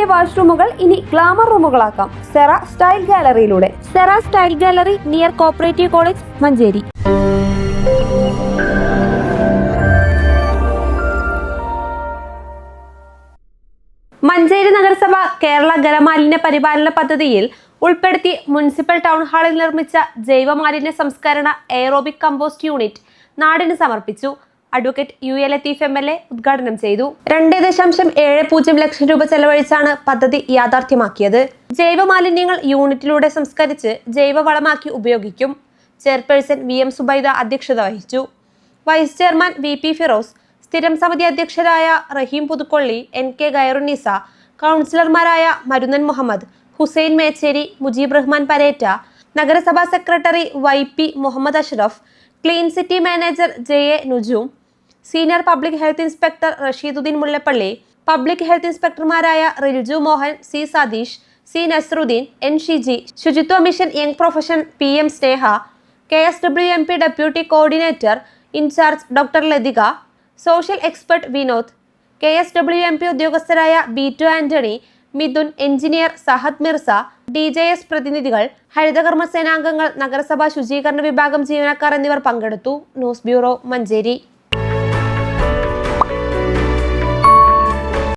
വീടിന്റെ വാഷ്റൂമുകൾ ഇനി ഗ്ലാമർ റൂമുകളാക്കാം. Cera style ഗാലറിയിലൂടെ. Sera style gallery near cooperative college Manjeri. Manjeri നഗരസഭ കേരള ഖരമാലിന്യ പരിപാലന പദ്ധതിയിൽ ഉൾപ്പെടുത്തി മുനിസിപ്പൽ ടൗൺ ഹാളിൽ നിർമ്മിച്ച ജൈവമാലിന്യ സംസ്കരണ എയറോബിക് കമ്പോസ്റ്റ് യൂണിറ്റ് നാടിന് സമർപ്പിച്ചു. Advocate U A Latheef M L A ഉദ്ഘാടനം ചെയ്തു. രണ്ട് ദശാംശം ഏഴ് പൂജ്യം ലക്ഷം രൂപ ചെലവഴിച്ചാണ് പദ്ധതി യാഥാർത്ഥ്യമാക്കിയത്. ജൈവമാലിന്യങ്ങൾ യൂണിറ്റിലൂടെ സംസ്കരിച്ച് ജൈവവളമാക്കി ഉപയോഗിക്കും. ചെയർപേഴ്സൺ വി എം സുബൈദ അധ്യക്ഷത വഹിച്ചു. Vice chairman V P Firoz സ്ഥിരം സമിതി അധ്യക്ഷരായ റഹീം പുതുക്കൊള്ളി എൻ കെ ഗൈറുന്നീസ കൗൺസിലർമാരായ മരുന്നൻ മുഹമ്മദ് ഹുസൈൻ മേച്ചേരി മുജീബ് റഹ്മാൻ പരേറ്റ നഗരസഭാ secretary Y P Muhammad Ashraf clean city manager J A Nujoom senior public health inspector Rasheeduddin Mullappally public health ഇൻസ്പെക്ടർമാരായ Rilju Mohan C Satheesh C Nasaruddin N Shiji ശുചിത്വ mission young profession P M Sneha K S W M P deputy coordinator incharge doctor Lathika social expert Vinod K S W M P ഉദ്യോഗസ്ഥരായ Beetu Antony Mithun engineer Sahad Mirza D J S പ്രതിനിധികൾ ഹരിതകർമ്മ സേനാംഗങ്ങൾ നഗരസഭാ ശുചീകരണ വിഭാഗം ജീവനക്കാർ എന്നിവർ പങ്കെടുത്തു. News bureau Manjeri.